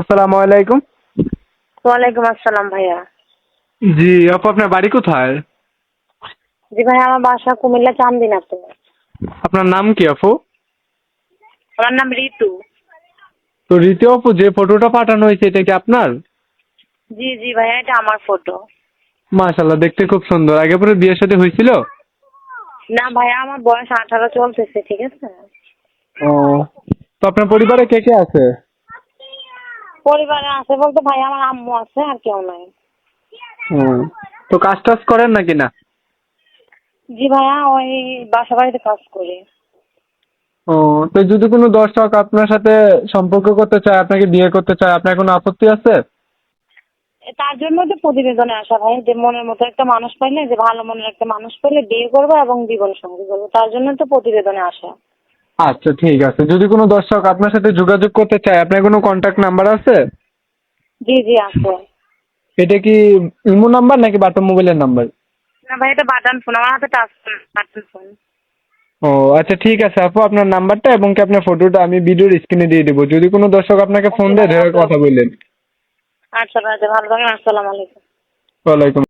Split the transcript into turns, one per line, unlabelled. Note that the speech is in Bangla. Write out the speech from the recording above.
আসসালামু আলাইকুম।
ওয়ালাইকুম আসসালাম ভাইয়া।
জি আপু আপনার বাড়ি কোথায়?
জি ভাইয়া আমার বাসা কুমিল্লা চান্দিনাতে
আপনার নাম কি আপু?
আমার নাম ঋতু।
তো রীতি আপু যে ফটোটা পাঠানো হয়েছে এটা কি আপনার?
জি জি ভাইয়া এটা আমার ফটো।
মাশাল্লাহ দেখতে খুব সুন্দর। আগে পরে বিয়ের সাথে হয়েছিল?
না ভাইয়া আমার বয়স আঠারো চলতেছে ঠিক আছে?
ও তো আপনার পরিবারে কে কে আছে?
পরিবারে আছে বলতে ভাই আমার আম্মু আছে আর কেউ নাই।
তো কাজ টাজ করেন নাকি না?
জি ভাইয়া ওই বাসা বাড়িতে কাজ করি।
ও তো যদি কোনো দর্শক আপনার সাথে সম্পর্ক করতে চায় আপনাকে বিয়ে করতে চায় আপনার কোনো আপত্তি আছে?
তার জন্য তো প্রতিবেদনে আসা ভাই যে মনের মতো একটা মানুষ পাইলে যে ভালো মনের একটা মানুষ পাইলে বিয়ে করব এবং জীবন সঙ্গী করব তার জন্য তো প্রতিবেদনে আসা।
আচ্ছা ঠিক আছে। যদি কোনো দর্শক আপনার সাথে যোগাযোগ করতে চায় আপনার কোনো কন্ট্যাক্ট নাম্বার আছে?
জি জি আছে।
এটা কি ইমো নাম্বার নাকি বাটা মোবাইলের নাম্বার?
না ভাই এটা বাটন ফোন। আমার হাতে টাচ বাটন ফোন।
ও আচ্ছা ঠিক আছে আপু আপনার নাম্বারটা এবং কি আপনার ফটোটা আমি ভিডিওর স্ক্রিনে দিয়ে দেবো। যদি কোনো দর্শক আপনাকে ফোন দেয় ধরে কথা বললেন।
আচ্ছা ভাই ভালো থাকেন আসসালামু আলাইকুম।
ওয়ালাইকুম